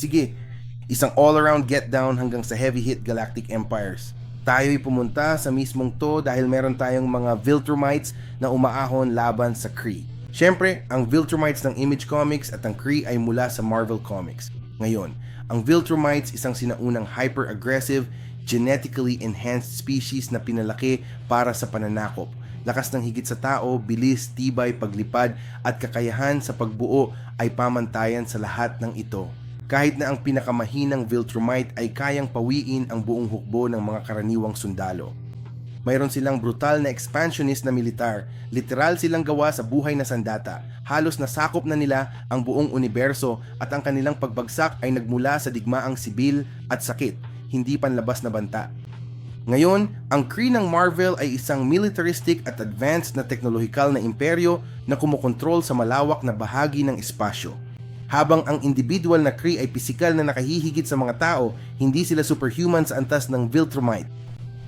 Sige, isang all-around get down hanggang sa heavy hit Galactic Empires. Tayo'y pumunta sa mismong to dahil meron tayong mga Viltrumites na umaahon laban sa Kree. Siyempre, ang Viltrumites ng Image Comics at ang Kree ay mula sa Marvel Comics. Ngayon, ang Viltrumites isang sinaunang hyper-aggressive, genetically enhanced species na pinalaki para sa pananakop. Lakas ng higit sa tao, bilis, tibay, paglipad at kakayahan sa pagbuo ay pamantayan sa lahat ng ito. Kahit na ang pinakamahinang Viltrumite ay kayang pawiin ang buong hukbo ng mga karaniwang sundalo. Mayroon silang brutal na expansionist na militar. Literal silang gawa sa buhay na sandata. Halos nasakop na nila ang buong universo at ang kanilang pagbagsak ay nagmula sa digmaang sibil at sakit, hindi panlabas na banta. Ngayon, ang Kree ng Marvel ay isang militaristic at advanced na teknolohikal na imperyo na kumokontrol sa malawak na bahagi ng espasyo. Habang ang individual na Kree ay pisikal na nakahihigit sa mga tao, hindi sila superhuman sa antas ng Viltrumite.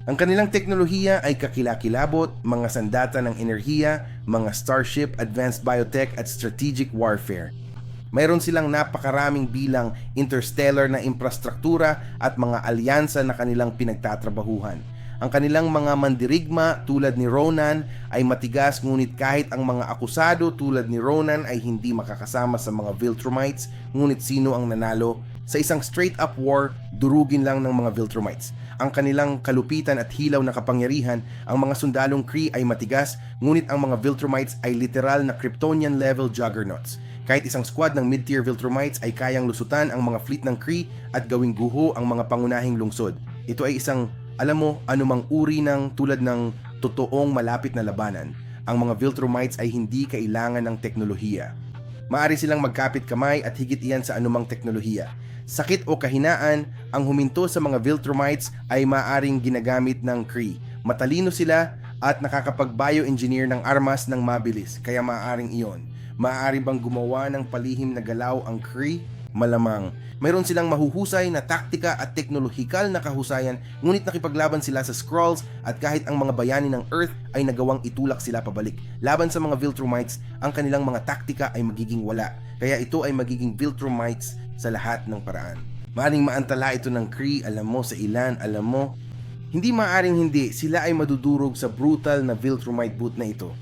Ang kanilang teknolohiya ay kakilakilabot, mga sandata ng enerhiya, mga starship, advanced biotech at strategic warfare. Mayroon silang napakaraming bilang interstellar na infrastruktura at mga alyansa na kanilang pinagtatrabahuhan. Ang kanilang mga mandirigma tulad ni Ronan ay matigas ngunit kahit ang mga akusado tulad ni Ronan ay hindi makakasama sa mga Viltrumites ngunit sino ang nanalo? Sa isang straight up war, durugin lang ng mga Viltrumites. Ang kanilang kalupitan at hilaw na kapangyarihan, ang mga sundalong Kree ay matigas ngunit ang mga Viltrumites ay literal na Kryptonian level juggernauts. Kahit isang squad ng mid-tier Viltrumites ay kayang lusutan ang mga fleet ng Kree at gawing guho ang mga pangunahing lungsod. Ito ay isang, alam mo, anumang uri ng tulad ng totoong malapit na labanan. Ang mga Viltrumites ay hindi kailangan ng teknolohiya. Maari silang magkapit kamay at higit iyan sa anumang teknolohiya. Sakit o kahinaan, ang huminto sa mga Viltrumites ay maaring ginagamit ng Kree. Matalino sila at nakakapag-bioengineer ng armas ng mabilis, kaya maaaring iyon. Maaari bang gumawa ng palihim na galaw ang Kree? Malamang. Mayroon silang mahuhusay na taktika at teknolohikal na kahusayan ngunit nakipaglaban sila sa Skrulls at kahit ang mga bayani ng Earth ay nagawang itulak sila pabalik. Laban sa mga Viltrumites, ang kanilang mga taktika ay magiging wala. Kaya ito ay magiging Viltrumites sa lahat ng paraan. Maaring maantala ito ng Kree, alam mo, sa ilan, alam mo. Hindi maaring hindi, sila ay madudurog sa brutal na Viltrumite boot na ito.